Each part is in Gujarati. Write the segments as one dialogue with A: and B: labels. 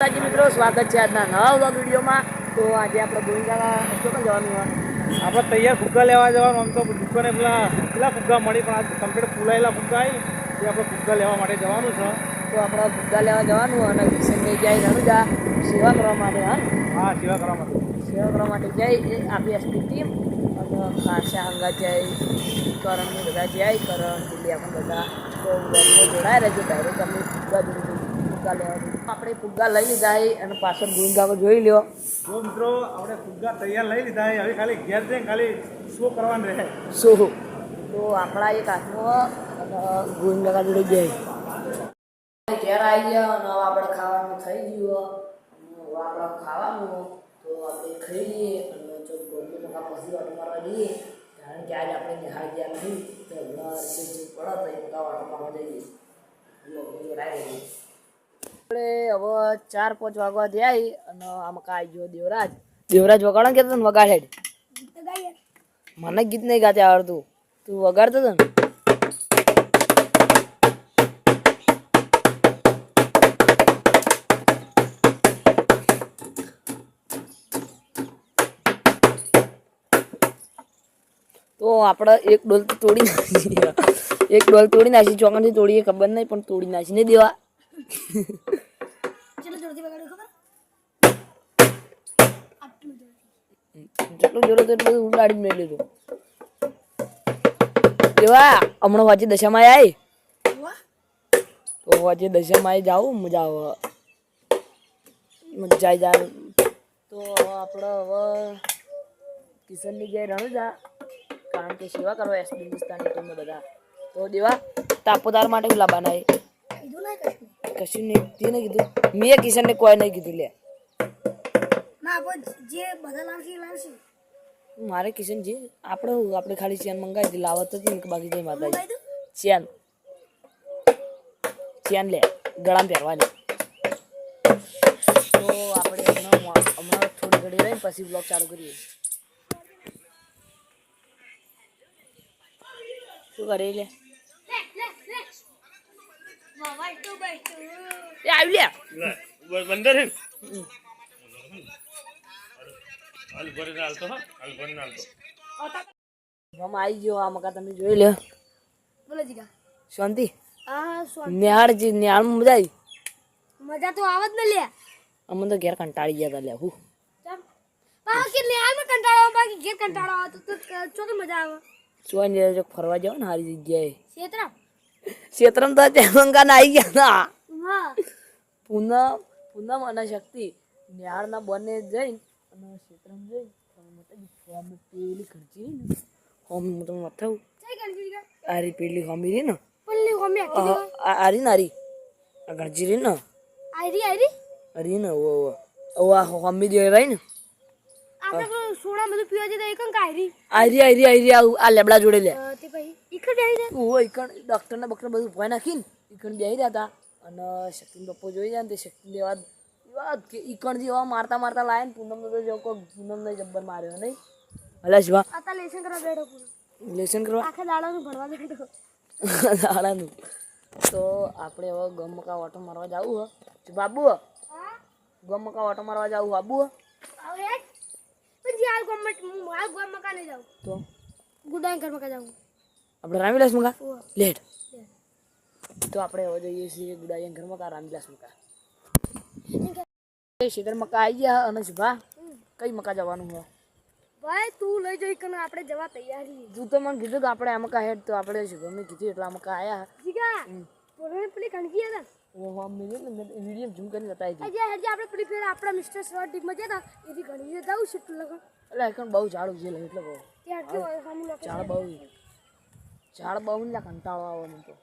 A: માતાજી મિત્રો સ્વાગત છે આજના નવા વિડીયોમાં. તો આજે આપણે ગોવિંદાના ચોકન જવાનું હોય.
B: આપણે તૈયાર ફુગ્ગા લેવા જવાનું આમ તો દુકાને પેલા કેટલા ફુગ્ગા મળી પણ આ કમ્પ્લીટ ફૂલાયેલા ફુગ્ગા આવી તે આપણે ફુગ્ગા લેવા માટે જવાનું છે.
A: તો આપણે ફુગ્ગા લેવા જવાનું અને કિશનને જાય રણુજા સેવા કરવા માટે હા?
B: હા સેવા કરવા માટે.
A: સેવા કરવા માટે જાય એ આપી એસપી ટીમ અને ખાસા હંગા જાય કરણને બધા જાય કરણ દિલ્હી આપણે બધા તો જોડાય રહેજો. ડાયરેક્ટ અમે ફુગ્ગા જોઈ ફુગ્ગા લેવા આપણે ફુગ્ગા લઈ લીધા છે અને પાછળ ગોવિંદામાં જોઈ લ્યો.
B: જો મિત્રો આપણે ફુગ્ગા તૈયાર લઈ લીધા છે હવે ખાલી ઘેર જઈને ખાલી શો કરવાનું રહે.
A: શું? તો આપણા એક હાથમાં ગુંગા જોડે જાય ઘેર આવી ગયા અને આપણે ખાવાનું થઈ ગયું. હવે આપણે ખાવાનું. તો આપણે ખાઈ લઈએ અને જો ગોળી મોટા પછી વાટો મારવા જઈએ કારણ કે આજે આપણે નિહાળ ગયા નથી તો હમણાં પડે તો એ મકા વાટો મારવા જઈએ. લોકો જોડાઈ રહીએ. આપણે હવે ચાર, પાંચ વાગવા જાય અને આમ આવી ગયો દેવરાજ. દેવરાજ વગાડો કે તને વગાડે મને ગીત નહીં ગાતે આવડતું. તું વગાડતો હતો ને? તો આપણે એક ડોલ તોડી નાખી. એક ડોલ તોડી નાખી ચોકનથી તોડીએ, ખબર નહીં, પણ તોડી નાખી આટલું જોરથી જેટલું જરૂર એટલું ઉડાડી મેં લીધું કેવા? હમણાં વાંચી દશામાં આવી તો વાંચી દશામાં આવી જાઉં મજા આવે. મજા આવી જાય તો આપણે હવે કિશનની જઈ રણુજા કારણ કે સેવા કરવા એસ હિન્દુસ્તાની ટીમને બધા. તો દેવા તાપોદાર માટે ગુલાબ બનાવી કશું નહીં તે નહીં કીધું. મેં કિશનને કોઈ નહીં કીધું લે. મારે કિશન જે આપણે આપણે ખાલી ચેન મંગાવી દીધી લાવત જ નહીં બાકી જઈ માતાજી. ચેન. ચેન લે ગળામાં પહેરવાની. તો આપણે હમણાં હમણાં થોડી ઘડી રહીને પછી બ્લોગ ચાલુ કરીએ. શું કરે લે? એ આવી લે.
B: બંદર હે.
A: હમ આવી ગયો આ મકા તમે જોઈ લ્યો. શાંતિ? નિહાળ જી નિહાળમાં મજા આવી?
C: મજા તો આવત ને લે.
A: અમને તો ઘેર કંટાળી ગયા લે હું.
C: બાકી કંટાળો બાકી ઘેર કંટાળો આવતો તો ચોકી મજા આવે.
A: ચોઈ ને ફરવા જાવ ને સારી જગ્યાએ.
C: ક્ષેત્રા
A: ક્ષેત્રમ તો ચેમંગા ના આવી ગયા
C: હા
A: પૂનમ પૂનમ અને શક્તિ નિહાળના બંને જઈને અને ક્ષેત્રમ જઈ હોમ પેલી ખર્ચી ને હોમ હું તમને મથાવું આરી પેલી હોમી રહી ને આરી ને આરી આ ગણજી રહી ને
C: આયરી આયરી
A: અરી ને ઓ ઓ આ હોમી જે રહી ને બક્ટર બધું ભોય નાખીને ઈકણ રહ્યા હતા અને શક્તિનો જોઈ જાય ને તે શક્તિ લેવા એવા કે ઈકણ જેવા મારતા મારતા લાય ને પૂનમ તો જો કોઈ પૂનમને જબ્બર માર્યો નહીં. હલા શિવા.
C: આતા લેસન કરવા બેઠો પૂરો
A: લેસન કરવા?
C: આખા દાડાનું ભણવા બેઠો.
A: દાડાનું. તો આપણે હવે ગમકા ઓટો મારવા જવું હો. બાબુ ગમકા ઓટો મારવા જવું બાબુ
C: હવે જે હાલ ગમત હું હાલ ગમ મકાને જાઉં.
A: તો?
C: ગુડાઈ ઘર મકા જાઉં.
A: આપણે રામવિલાસ મકા. લેટ. તો આપણે હવે જઈએ છીએ ગુડાઈ ઘર મકા રામવિલાસ મકા. એ શીતળ મકા આવી ગયા અને કઈ મકા જવાનું હોય?
C: ભાઈ તું લઈ જઈ કને આપણે જવા તૈયાર તૈયારી
A: તું તો મને કીધું કે આપણે આ મકા હેડ તો આપણે ગમે. કીધું એટલા મકા આયા.
C: જીગા પોરે પેલી કણકી હતા
A: મીડિયમ ઝૂમ કરીને બતાવી દીધું.
C: આજે આજે આપણે પેલી ફેર આપણા મિસ્ટર સ્વર ટીમમાં જતા એથી ઘણી જવું છે તું લગન
A: એટલે એકણ બહુ ઝાડું છે એટલે બહુ.
C: ત્યાં કેવું સામું લખે
A: ઝાડ બહુ ઝાડ બહુ ને કંટાળો આવે મને તો.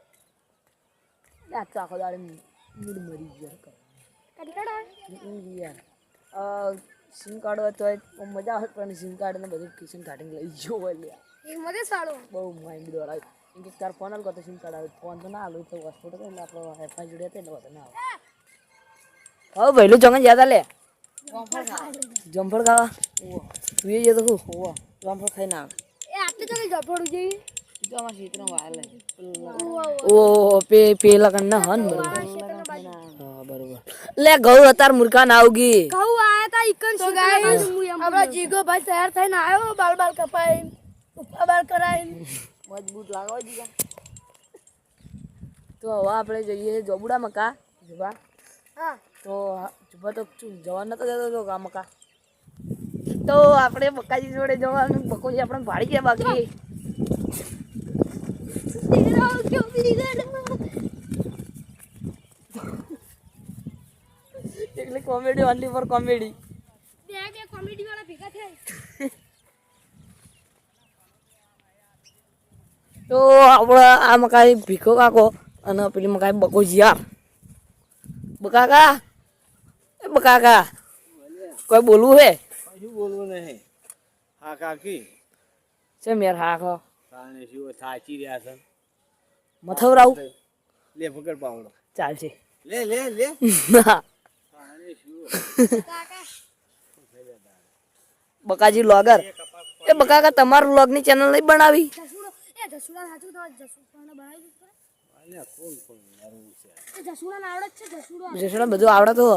A: એટલે આ તો આખો દાડે મૂડ મરી ગયો? યાર. સિમ કાર્ડ હોય તો મજા આવે પણ સિમ કાર્ડ ને બધું કિચન કાઢીને લઈ ગયો હોય
C: એ સારું.
A: બહુ માઇન્ડ દોડાય. કેમ કે તાર ફોન હાલ સિમ કાર્ડ આવે ફોન તો ના હાલું તો હોસ્પિટલ એટલે આપણો વાઈફાઈ જોડે એટલે વધારે ના આવે. હવે પહેલું ચોંગન જ્યાં લે? જમફળ ખાવા? તું એ જતો હું હોવા ખાઈ ના
C: એ આપણે તો જફોડું જઈએ
A: તો અમારા ક્ષેત્રમાં
C: વાલે
A: ઓ પે પેલા કણ ના હન બરોબર. હા બરોબર. લે ઘઉં અતાર મૂર્ખા ના આવગી.
C: ઘઉં આયા તા ઇકન ગાઈસ આપડા જીગો ભાઈ તૈયાર થઈને આવ્યો બાલ બાલ કપાઈ ઉપા બાલ કરાઈ
A: મજબૂત લાગો જીગા. તો હવે આપણે જઈએ જોબુડા મકા જુબા?
C: હા.
A: તો જુબા તો જવા નતો દેતો તો કા મકા? તો આપણે બકાજી જોડે જવાનું બકોજી આપણે ભાડી ગયા બાકી. Comedy only for comedy. તો આપણે આ મકાઈ ભીખો કાકો અને પેલી મકાઈ બકોજી યાર બકાકા? એ બકાકા, કોઈ બોલવું હે?
B: શું બોલવું નહીં હા કાકી.
A: છે મેર હા ખો
B: તાણે શું થાચી રહ્યા છે.
A: મથવરાવું.
B: લે પકડ પાવડો.
A: ચાલશે.
B: લે લે લે.
A: ના
B: શું
C: કાકા
A: બકાજી લોગર. એ બકાકા તમારું લોગની ચેનલ નહીં બનાવી?
C: એ જસુડા સાચું તો જસુડા બનાવી દીધું
B: અલ્યા કોણ કોણ મારું છે?
C: એ જસુડા. આવડે
A: બધું આવડે તો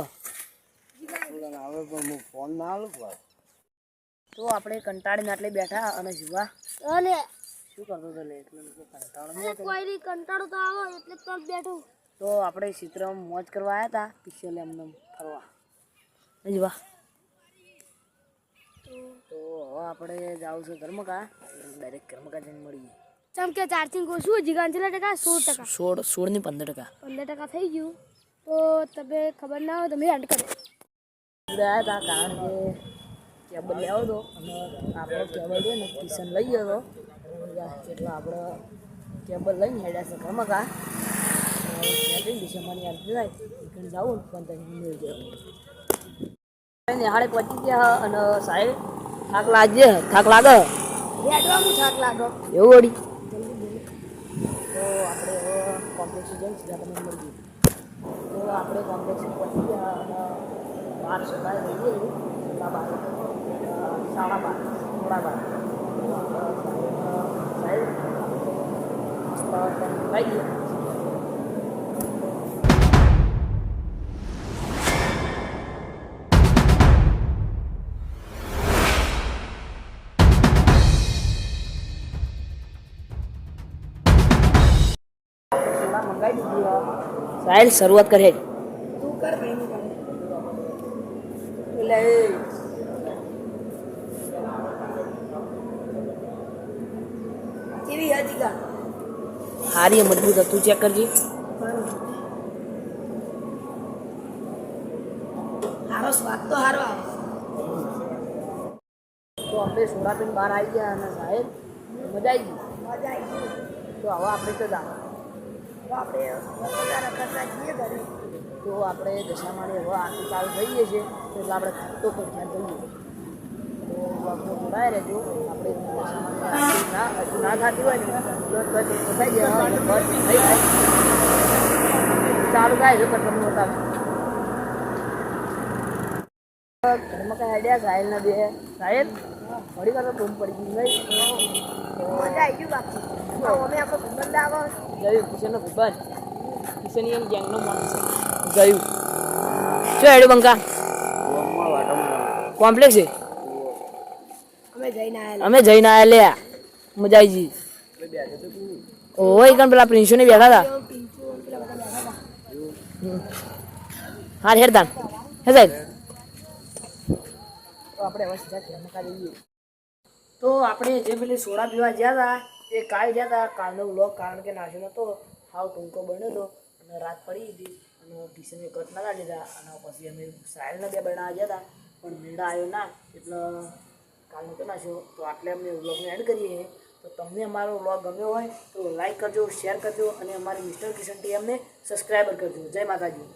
B: પણ હું ફોન ના પણ
A: તો આપણે કંટાળીને આટલે બેઠા અને જીવા
C: અને
A: શું કરતો હતો લે? એટલે કંટાળો
C: કોઈ કંટાળો તો આવો એટલે તો બેઠો.
A: તો આપણે ચિત્રમાં મોજ કરવા આવ્યા હતા પિક્ચર એમને ફરવા. જીવા તો હવે આપણે જાવું છે ધર્મકા ડાયરેક્ટ ધર્મકા જઈને મળીએ.
C: ચમ કે ચાર્જિંગ ઓછું જીગાન છેલ્લા ટકા? સોળ ટકા.
A: સોળ સોળની પંદર ટકા.
C: પંદર ટકા થઈ ગયું. તો તમે ખબર ના હોય તમે એડ કરો
A: આવ્યા હતા કારણ કે કેબલ લેવો હતો અને આપણો કેબલ છે ને કિશન લઈ ગયો હતો એટલે આપણે કેબલ લઈને હેડ્યા છે ધર્મકા ડિસેમ્બરની યાદ થાય. ત્યાં જાવું પણ ત્યાં મળી જાય નિહાળે પહોંચી ગયા અને સાહેબ થાક લાગે થાક લાગે
C: થાક લાગો.
A: એવું વળી? તો આપણે કોમ્પ્લેક્સ જઈને સીધા તમને મળી તો આપણે કોમ્પ્લેક્સ પહોંચી ગયા અને બાર સવારે જઈએ એટલા બાર અ, સાડા બાર થોડા બાર તો આપણે સાહેબ લઈ ગયા મંગાવી દીધી સાહેબ શરૂઆત કરે
C: તું કર ભાઈ
A: એટલે
C: કેવી હતી કા
A: હારી એ મજબૂત હતું. ચેક કરજે.
C: સારો સ્વાદ તો સારો આવે.
A: તો આપણે સોડા બહાર આવી ગયા અને સાહેબ મજા આવી ગઈ.
C: મજા આવી ગઈ.
A: તો હવે આપણે તો જાવ
C: તો આપણે જઈએ
A: તો આપણે દશામાની હવે આખી ચાલુ થઈ ગઈ છે એટલે આપણે ખાતો પર ધ્યાન આપણે જોડાય રહેજો આપણે ના ખાતી હોય ને તો થઈ જાય બસ થઈ જાય. ચાલુ થાય છે પણ તમને બતાવે ઘરમાં કઈ આઈડિયા સાહેલ ના બે? સાહેબ ઘડી વાર તો પડી ગઈ ગયું કિશનનો ભૂપન કિશન એમ ગેંગનો માણસ ગયું શું હેડું બંકા? કોમ્પ્લેક્સ છે?
C: અમે જઈને
A: આયા લે. મજાઈજી ઓય કણ પેલા પ્રિન્સુ ને બેઠા હતા.
C: પિંચુ પેલા બધા
A: હા હે સાહેબ? તો આપણે જે પેલી સોડા પીવા ગયા હતા એ કાલ ગયા હતા. કાલનો વ્લોગ કારણ કે નાશો નહોતો હાવ ટૂંકો બન્યો હતો અને રાત પડી હતી. અને ટ્યુશને કટ ના લીધા અને પછી અમે સાહેબના બે બનાવવા ગયા હતા. પણ મેળા આવ્યો ના. એટલે કાલ નહોતો નાસ્યો તો આટલે અમને વ્લોગને એડ કરીએ. તો તમને અમારો વ્લોગ ગમ્યો હોય તો લાઈક કરજો, શેર કરજો અને અમારી મિસ્ટર કિશન ટીએમને સબસ્ક્રાઈબર કરજો. જય માતાજી.